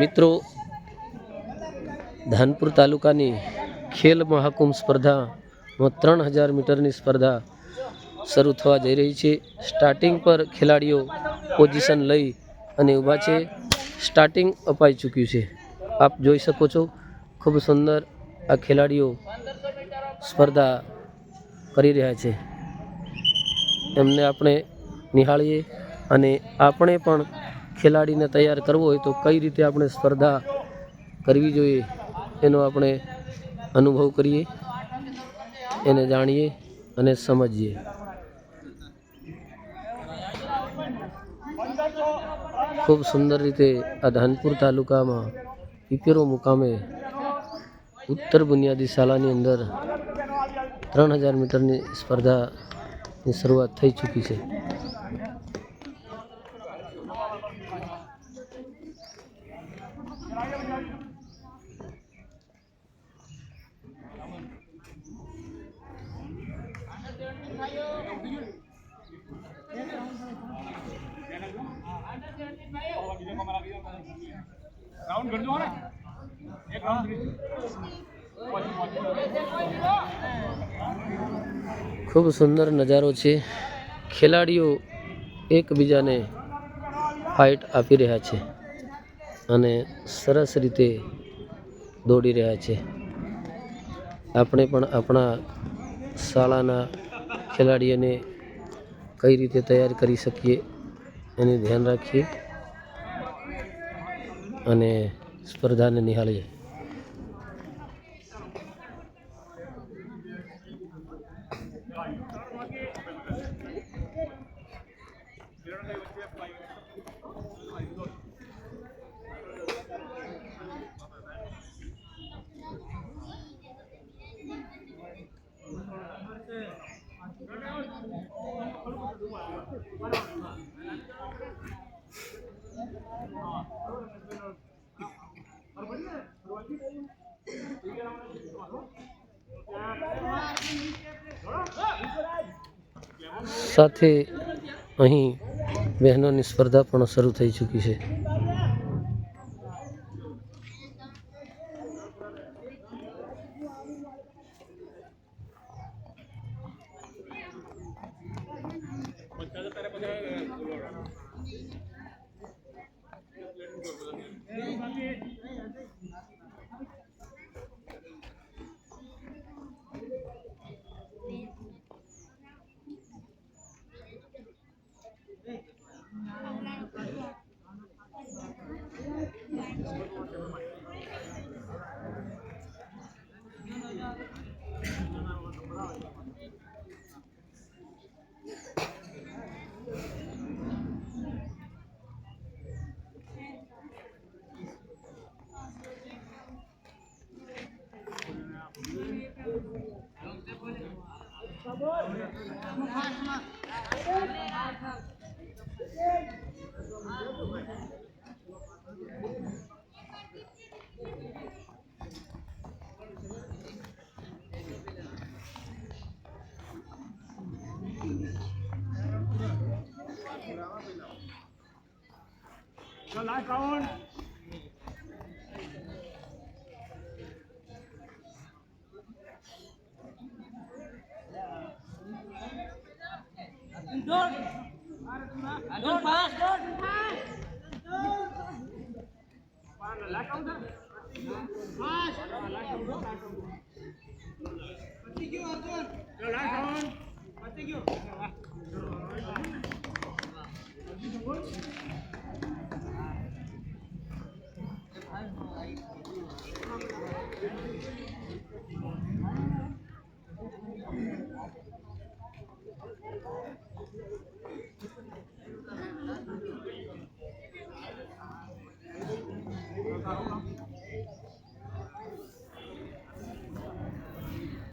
મિત્રો, ધાનપુર તાલુકાની ખેલ મહાકુંભ સ્પર્ધામાં ત્રણ હજાર મીટરની સ્પર્ધા શરૂ થવા જઈ રહી છે. સ્ટાર્ટિંગ પર ખેલાડીઓ પોઝિશન લઈ અને ઊભા છે. સ્ટાર્ટિંગ અપાઈ ચૂક્યું છે. આપ જોઈ શકો છો, ખૂબ સુંદર આ ખેલાડીઓ સ્પર્ધા કરી રહ્યા છે. એમને આપણે નિહાળીએ અને આપણે પણ ખેલાડીને તૈયાર કરવો હોય તો કઈ રીતે આપણે સ્પર્ધા કરવી જોઈએ એનો આપણે અનુભવ કરીએ, એને જાણીએ અને સમજીએ. ખૂબ સુંદર રીતે આ ધાનપુર તાલુકામાં પીપેરો મુકામે ઉત્તર બુનિયાદી શાળાની અંદર ત્રણ હજાર મીટરની સ્પર્ધાની શરૂઆત થઈ ચૂકી છે. રાઉન્ડ કરજો ને એક રાઉન્ડ ખૂબ સુંદર નજારો છે. ખેલાડીઓ એકબીજાને ફાઇટ આપી રહ્યા છે અને સરસ રીતે દોડી રહ્યા છે. આપણે પણ આપણા શાળાના ખેલાડીઓને કઈ રીતે તૈયાર કરી શકીએ એનું ધ્યાન રાખીએ અને સ્પર્ધાને નિહાળીએ. સાથે અહીં બહેનોની સ્પર્ધા પણ શરૂ થઈ ચૂકી છે. Come on, come on. Cho lại con. Don't. Don't pass. Don't pass. Don't. Lại con đó. Pass. Lại con đó. Bắt tiêu con. Cho lại con. Bắt tiêu. Yeah.